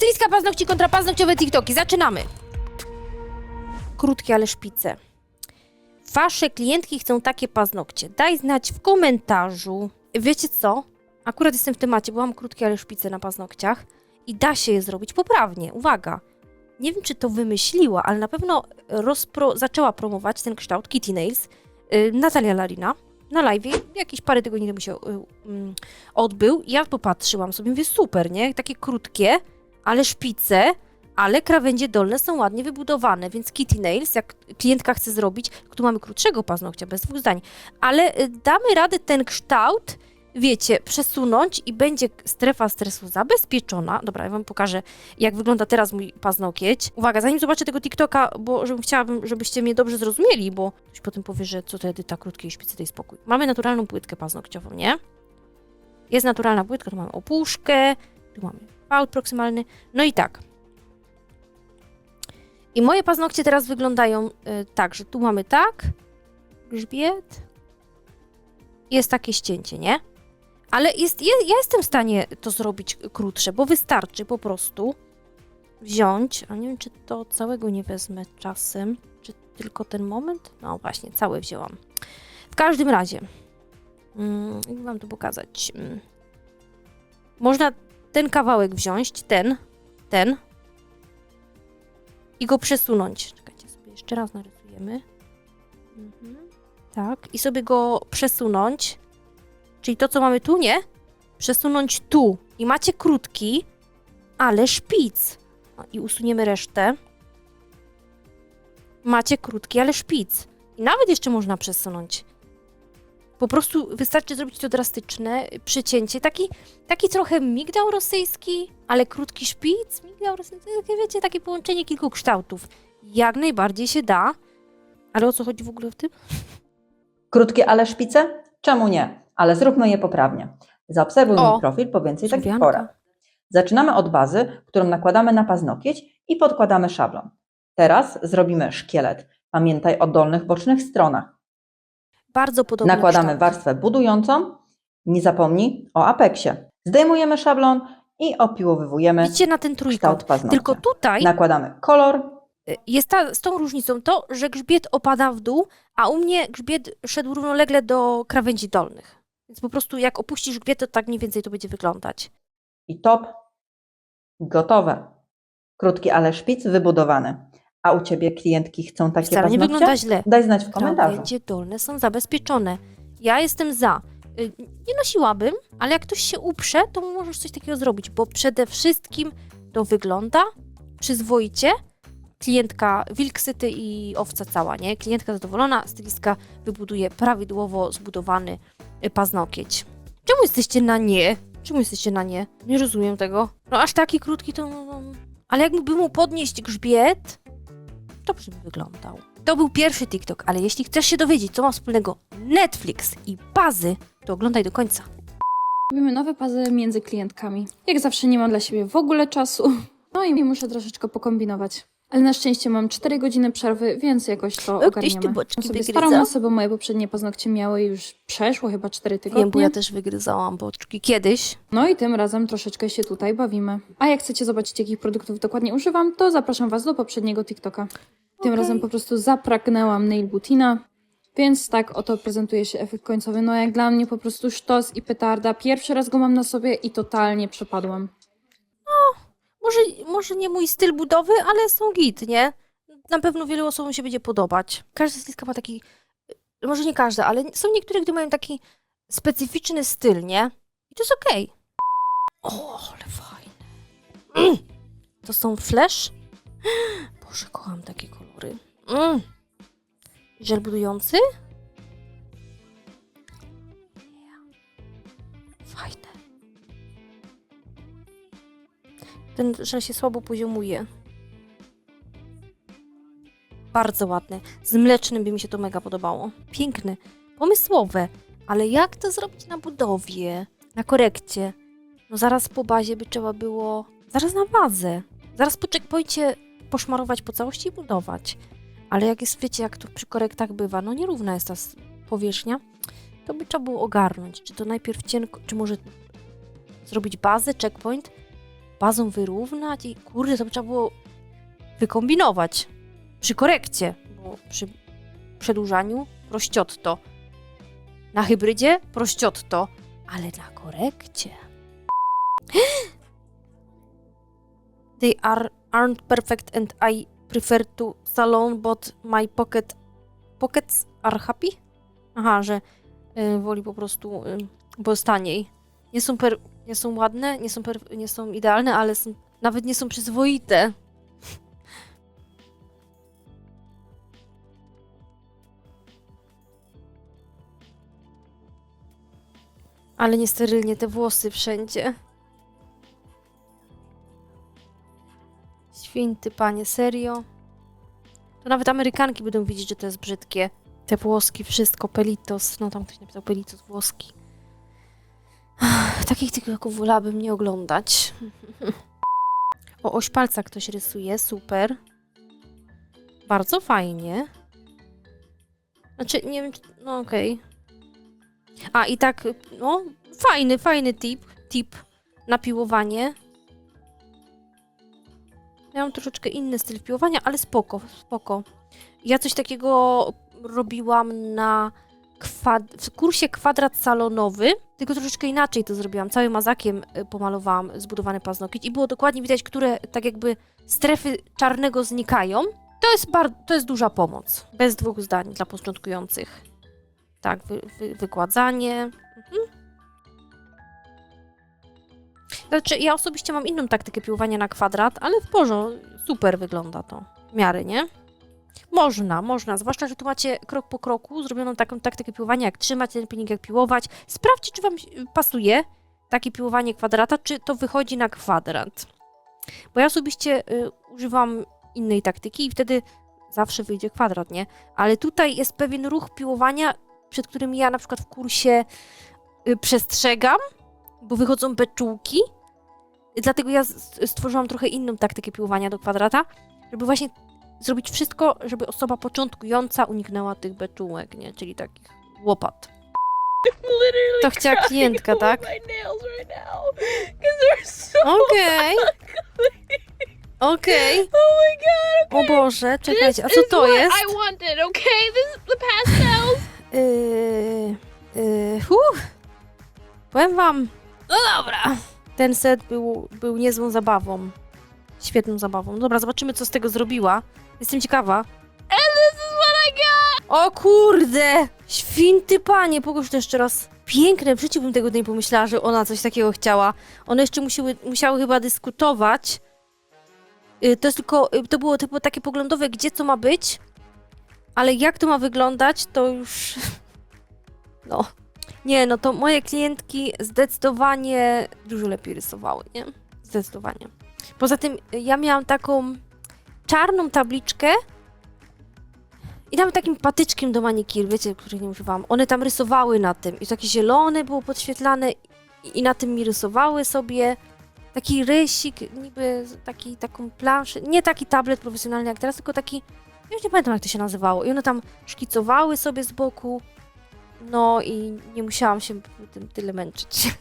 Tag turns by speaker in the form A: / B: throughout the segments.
A: Styliska paznokci kontra paznokciowe TikToki. Zaczynamy. Krótkie, ale szpice. Wasze klientki chcą takie paznokcie. Daj znać w komentarzu. Wiecie co? Akurat jestem w temacie, bo mam krótkie, ale szpice na paznokciach i da się je zrobić poprawnie. Uwaga. Nie wiem, czy to wymyśliła, ale na pewno rozpro- zaczęła promować ten kształt Kitty Nails yy, Natalia Larina na live. Jakieś parę tygodni temu się yy, mm, odbył. Ja popatrzyłam sobie, mówię, super, nie? Takie krótkie, ale szpice, ale krawędzie dolne są ładnie wybudowane, więc Kitty Nails, jak klientka chce zrobić, tu mamy krótszego paznokcia, bez dwóch zdań, ale y, damy radę ten kształt, wiecie, przesunąć i będzie strefa stresu zabezpieczona. Dobra, ja wam pokażę, jak wygląda teraz mój paznokieć. Uwaga, zanim zobaczę tego TikToka, bo żebym chciałabym, żebyście mnie dobrze zrozumieli, bo ktoś potem powie, że co to edyta krótkiej szpicy, daj spokój. Mamy naturalną płytkę paznokciową, nie? Jest naturalna płytka, tu mamy opuszkę, tu mamy fałd proksymalny. No i tak. I moje paznokcie teraz wyglądają y, tak, że tu mamy tak, grzbiet, jest takie ścięcie, nie? Ale jest, ja jestem w stanie to zrobić krótsze, bo wystarczy po prostu wziąć, a nie wiem, czy to całego nie wezmę czasem, czy tylko ten moment? No właśnie, całe wzięłam. W każdym razie, mm, jak wam to pokazać? Mm. Można ten kawałek wziąć, ten, ten i go przesunąć. Czekajcie, sobie jeszcze raz narysujemy. Mhm. Tak, i sobie go przesunąć. Czyli to, co mamy tu, nie? Przesunąć tu. I macie krótki, ale szpic. O, I usuniemy resztę. Macie krótki, ale szpic. I nawet jeszcze można przesunąć. Po prostu wystarczy zrobić to drastyczne przycięcie. Taki, taki trochę migdał rosyjski, ale krótki szpic. Migdał rosyjski, takie wiecie, takie połączenie kilku kształtów. Jak najbardziej się da. Ale o co chodzi w ogóle w tym?
B: Krótkie ale szpice? Czemu nie? Ale zróbmy je poprawnie. Zaobserwuj
A: O,
B: mój profil po więcej takich porad. Zaczynamy od bazy, którą nakładamy na paznokieć i podkładamy szablon. Teraz zrobimy szkielet. Pamiętaj o dolnych, bocznych stronach.
A: Bardzo podobny
B: Nakładamy
A: kształt.
B: warstwę budującą. Nie zapomnij o apeksie. Zdejmujemy szablon i opiłowywujemy
A: Idźcie na ten
B: kształt
A: trójkąt.
B: paznokcia.
A: Tylko tutaj
B: Nakładamy kolor,
A: y, jest ta, z tą różnicą to, że grzbiet opada w dół, a u mnie grzbiet szedł równolegle do krawędzi dolnych. Więc po prostu jak opuścisz grzbiet, to tak mniej więcej to będzie wyglądać.
B: i top. Gotowe. Krótki ale szpic wybudowany. A u Ciebie klientki chcą takie
A: Wcale nie
B: paznokcie?
A: wygląda źle.
B: Daj znać w komentarzu.
A: Krawędzie dolne są zabezpieczone. Ja jestem za. Y, Nie nosiłabym, ale jak ktoś się uprze, to możesz coś takiego zrobić, bo przede wszystkim to wygląda przyzwoicie. Klientka wilksyty i owca cała, nie? Klientka zadowolona, stylistka wybuduje prawidłowo zbudowany y, paznokieć. Czemu jesteście na nie? Czemu jesteście na nie? Nie rozumiem tego. No aż taki krótki to... No, no. Ale jakby mu podnieść grzbiet, dobrze by wyglądał. To był pierwszy TikTok, ale jeśli chcesz się dowiedzieć, co ma wspólnego Netflix i bazy, to oglądaj do końca.
C: Robimy nowe pazy między klientkami. Jak zawsze nie mam dla siebie w ogóle czasu. No i muszę troszeczkę pokombinować. Ale na szczęście mam 4 godziny przerwy, więc jakoś to
A: O, gdzieś
C: ogarniemy.
A: ty boczki
C: sobie
A: wygryza.
C: sobie, bo moje poprzednie paznokcie miały już przeszło chyba 4 tygodnie.
A: Wiem, bo ja też wygryzałam boczki kiedyś.
C: No i tym razem troszeczkę się tutaj bawimy. A jak chcecie zobaczyć, jakich produktów dokładnie używam, to zapraszam Was do poprzedniego TikToka. Tym
A: Okej.
C: razem po prostu zapragnęłam nail butina, więc tak oto prezentuje się efekt końcowy. No jak dla mnie po prostu sztos i petarda. Pierwszy raz go mam na sobie i totalnie przepadłam.
A: Może, może nie mój styl budowy, ale są git, nie? Na pewno wielu osobom się będzie podobać. Każda stylistka ma taki, może nie każda, ale są niektóre, gdy mają taki specyficzny styl, nie? I to jest okej. O, ale fajne. Mm. To są flash? Boże, kocham takie kolory. Mm. Żel budujący? Fajne. Ten żel się słabo poziomuje. Bardzo ładny. Z mlecznym by mi się to mega podobało. Piękny. Pomysłowe. Ale jak to zrobić na budowie? Na korekcie? No zaraz po bazie by trzeba było... Zaraz na bazę. Zaraz po checkpoincie poszmarować po całości i budować. Ale jak jest, wiecie, jak to przy korektach bywa, no nierówna jest ta powierzchnia, to by trzeba było ogarnąć. Czy to najpierw cienko, czy może zrobić bazę, checkpoint, bazą wyrównać i kurde, to by trzeba było wykombinować. Przy korekcie, bo przy przedłużaniu prościotto. Na hybrydzie prościotto, ale na korekcie. They are, aren't perfect and I prefer to salon, but my pocket pockets are happy? Aha, że y, woli po prostu, y, bo jest taniej. Nie są, per, nie są ładne, nie są, nie są idealne, ale są, nawet nie są przyzwoite. Ale niesterylnie te włosy wszędzie. Święty panie, serio? To nawet Amerykanki będą widzieć, że to jest brzydkie. Te włoski, wszystko, pelitos. No tam ktoś napisał pelitos włoski. Takich TikToków wolałabym nie oglądać. O, oś palca ktoś rysuje, super. Bardzo fajnie. Znaczy, nie wiem, czy... no okej. A, i tak, no, fajny, fajny tip, tip na piłowanie. Mam troszeczkę inny styl piłowania, ale spoko, spoko. Ja coś takiego robiłam na w kursie kwadrat salonowy, tylko troszeczkę inaczej to zrobiłam. Całym mazakiem y, pomalowałam zbudowany paznokieć i było dokładnie widać, które tak jakby strefy czarnego znikają. To jest, to jest duża pomoc. Bez dwóch zdań dla początkujących. Tak, wy- wy- wykładzanie. Mhm. Znaczy, ja osobiście mam inną taktykę piłowania na kwadrat, ale w porządku, super wygląda to. W miarę, nie? Można, można, zwłaszcza, że tu macie krok po kroku zrobioną taką taktykę piłowania, jak trzymać ten pilnik, jak piłować. Sprawdźcie, czy wam się- pasuje takie piłowanie kwadrata, czy to wychodzi na kwadrat. Bo ja osobiście y, używam innej taktyki i wtedy zawsze wyjdzie kwadrat, nie? Ale tutaj jest pewien ruch piłowania, przed którym ja na przykład w kursie y, przestrzegam, bo wychodzą beczułki. Dlatego ja stworzyłam trochę inną taktykę piłowania do kwadrata, żeby właśnie zrobić wszystko, żeby osoba początkująca uniknęła tych beczułek, nie? Czyli takich łopat. To chciała klientka, tak? Okej, okej.
D: oh my god
A: O. Boże, czekajcie, a co to jest?
D: I wanted okay this is the pastels
A: Yy, yy, huh. Powiem wam, no dobra. Ten set był, był niezłą zabawą. Świetną zabawą. Dobra, zobaczymy, co z tego zrobiła. Jestem ciekawa. O kurde! Święty panie, pokaż to jeszcze raz. Piękne, w życiu bym tego nie pomyślała, że ona coś takiego chciała. One jeszcze musiały, musiały chyba dyskutować. Y, To jest tylko, y, to było typu takie poglądowe, gdzie co ma być, ale jak to ma wyglądać, to już... No. Nie, no to moje klientki zdecydowanie dużo lepiej rysowały, nie? Zdecydowanie. Poza tym y, ja miałam taką czarną tabliczkę, i nawet takim patyczkiem do manikir, wiecie, których nie używałam. One tam rysowały na tym i takie zielone było podświetlane i, na tym mi rysowały sobie taki rysik, niby taki, taką planszę, nie taki tablet profesjonalny jak teraz, tylko taki, już nie pamiętam jak to się nazywało. I one tam szkicowały sobie z boku, no i nie musiałam się tym tyle męczyć.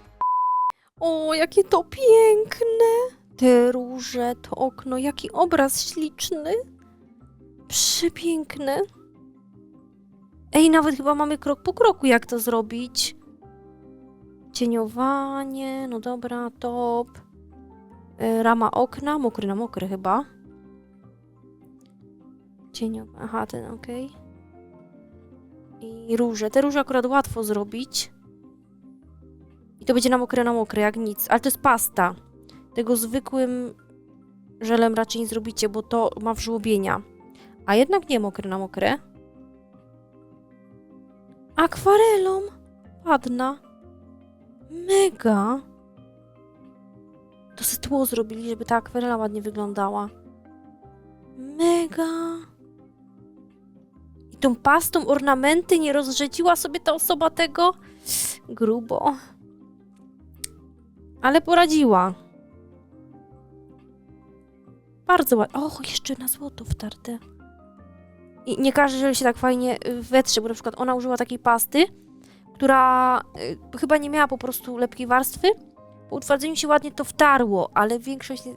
A: o, jakie to piękne! Te róże, to okno, jaki obraz śliczny. Przepiękne. Ej, nawet chyba mamy krok po kroku, jak to zrobić. Cieniowanie, no dobra, top. E, Rama okna, mokry na mokry chyba. Cieniowanie, aha, ten, okej. I róże. Te róże akurat łatwo zrobić. I to będzie na mokre na mokre, jak nic. Ale to jest pasta. Tego zwykłym żelem raczej nie zrobicie, bo to ma wżłobienia. A jednak nie mokre na mokre. Akwarelą. Ładna. Mega. To se tło zrobili, żeby ta akwarela ładnie wyglądała. Mega. I tą pastą ornamenty nie rozrzedziła sobie ta osoba tego? Grubo. Ale poradziła. Bardzo ładnie. Och, jeszcze na złoto wtarte. I nie każe, że się tak fajnie y, wetrze, bo na przykład ona użyła takiej pasty, która y, chyba nie miała po prostu lepkiej warstwy. Po utwardzeniu się ładnie to wtarło, ale większość, ni-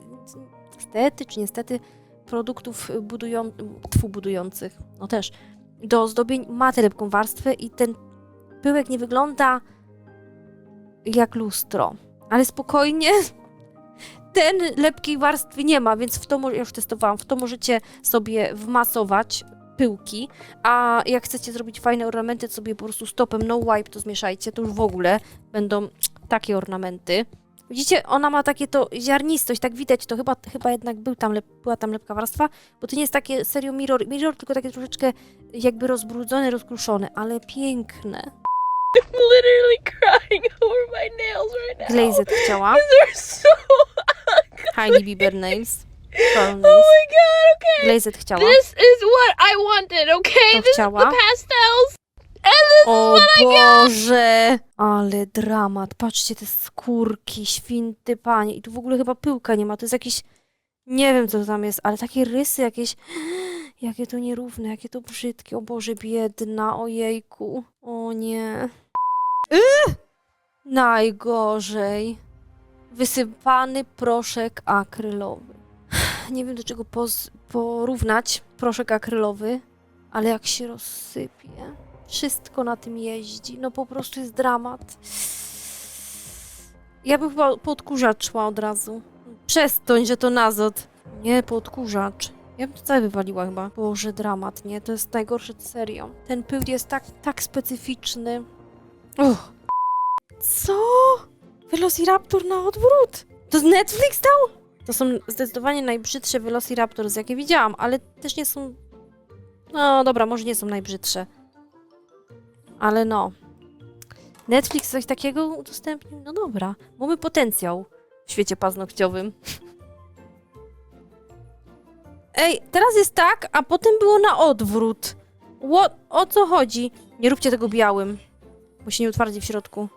A: niestety czy niestety, produktów budują, tfu, budujących, no też, do ozdobień ma tę lepką warstwę i ten pyłek nie wygląda jak lustro. Ale spokojnie, ten lepkiej warstwy nie ma, więc w to, ja już testowałam, w to możecie sobie wmasować pyłki, a jak chcecie zrobić fajne ornamenty, to sobie po prostu stopem no wipe to zmieszajcie, to już w ogóle będą takie ornamenty. Widzicie, ona ma takie to ziarnistość, tak widać, to chyba, chyba jednak był tam lep, była tam lepka warstwa, bo to nie jest takie serio mirror, mirror, tylko takie troszeczkę jakby rozbrudzone, rozkruszone, ale piękne.
D: I'm literally crying over my nails right now.
A: Glazed chciała,
D: They're so
A: Hailey Bieber nails, Pearl
D: Oh my god, okay.
A: Glazed chciała,
D: This is what I wanted, okay?
A: to
D: This is
A: chciała.
D: the pastels. And this
A: O
D: is what I got.
A: Boże! Ale dramat. Patrzcie, te skórki, święty panie. I tu w ogóle chyba pyłka nie ma. To jest jakieś... Nie wiem, co tam jest, ale takie rysy jakieś... Jakie to nierówne, jakie to brzydkie. O Boże, biedna, ojejku. O nie. Yy! Najgorzej. Wysypany proszek akrylowy. Nie wiem, do czego porównać proszek akrylowy, ale jak się rozsypie. Wszystko na tym jeździ. No po prostu jest dramat. Ja bym chyba po odkurzacz szła od razu. Przestań, że to nazot. Nie, po odkurzacz. Ja bym to całe wywaliła chyba. Boże, dramat, nie? To jest najgorsze, serio. Ten pył jest tak, tak specyficzny. Uch. Co? Velociraptor na odwrót. To Netflix dał? To są zdecydowanie najbrzydsze Velociraptors, jakie widziałam, ale też nie są... No dobra, może nie są najbrzydsze. Ale no. Netflix coś takiego udostępnił? No dobra. Mamy potencjał w świecie paznokciowym. Ej, teraz jest tak, a potem było na odwrót. Ło- o co chodzi? Nie róbcie tego białym, bo się nie utwardzi w środku.